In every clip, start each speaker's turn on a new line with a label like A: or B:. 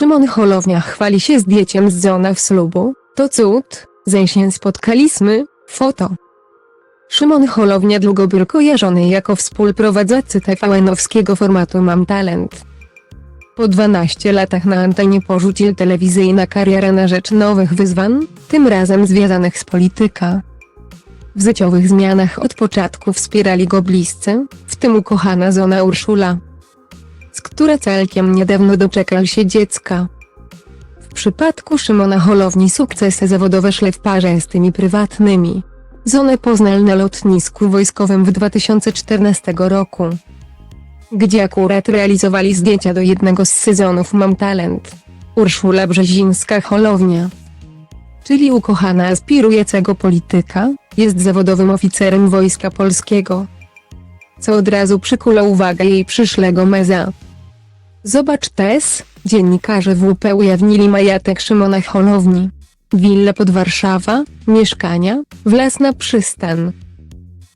A: Szymon Holownia chwali się zdjęciem z żona w ślubu. To cud, zeń się spotkaliśmy, foto. Szymon Holownia długo był kojarzony jako współprowadzący TVN-owskiego formatu Mam Talent. Po 12 latach na antenie porzucił telewizyjna karierę na rzecz nowych wyzwań, tym razem związanych z polityka. W życiowych zmianach od początku wspierali go bliscy, w tym ukochana żona Urszula, z która całkiem niedawno doczekał się dziecka. W przypadku Szymona Holowni sukcesy zawodowe szły w parze z tymi prywatnymi. Żonę poznał na lotnisku wojskowym w 2014 roku, gdzie akurat realizowali zdjęcia do jednego z sezonów Mam Talent. Urszula Brzezińska-Holownia, czyli ukochana aspirującego polityka, jest zawodowym oficerem Wojska Polskiego, co od razu przykuło uwagę jej przyszłego meza. Zobacz też, dziennikarze WP ujawnili majatek Szymona Holowni. Willa pod Warszawa, mieszkania, własna przystan.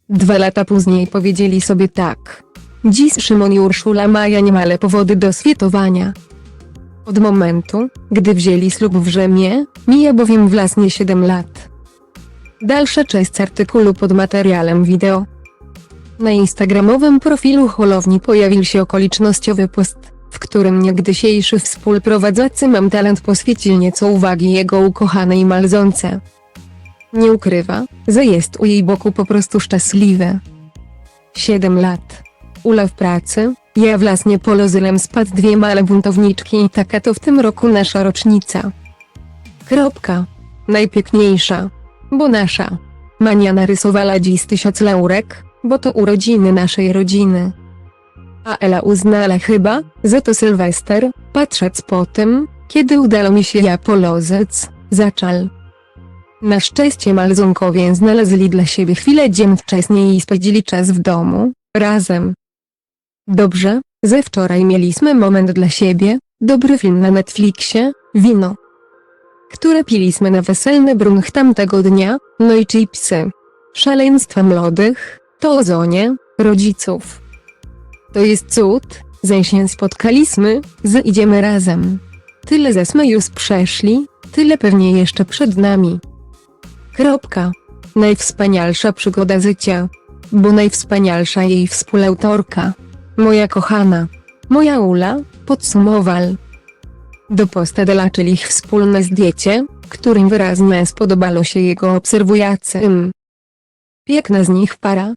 A: Dwa lata później powiedzieli sobie tak. Dziś Szymon i Urszula mają niemale powody do świętowania. Od momentu, gdy wzięli ślub w Rzymie, mija bowiem własnie 7 lat. Dalsza część artykułu pod materiałem wideo. Na instagramowym profilu Holowni pojawił się okolicznościowy post, w którym niegdysiejszy współprowadzący Mam Talent poświęcił nieco uwagi jego ukochanej Malzonce. Nie ukrywa, że jest u jej boku po prostu szczęśliwy. 7 lat. Ula w pracy, ja własnie polozylem spadł dwie małe buntowniczki i taka to w tym roku nasza rocznica. Kropka. Najpiękniejsza. Bo nasza. Mania narysowała dziś tysiąc laurek, bo to urodziny naszej rodziny. A Ela uznała chyba, że to Sylwester, patrząc po tym, kiedy udało mi się ja polozec, zaczal. Na szczęście Malzonkowie znaleźli dla siebie chwilę dzień wcześniej i spędzili czas w domu, razem. Dobrze, ze wczoraj mieliśmy moment dla siebie, dobry film na Netflixie, wino. Które piliśmy na weselny brunch tamtego dnia, no i chipsy. Szaleństwa młodych, to ozonie, rodziców. To jest cud, że się spotkaliśmy, że idziemy razem. Tyle zesmy już przeszli, tyle pewnie jeszcze przed nami. Kropka. Najwspanialsza przygoda życia. Bo najwspanialsza jej współautorka. Moja kochana. Moja Ula, podsumowal. Do posta dolaczyli ich wspólne zdjęcie, którym wyraźnie spodobało się jego obserwującym. Piękna z nich para,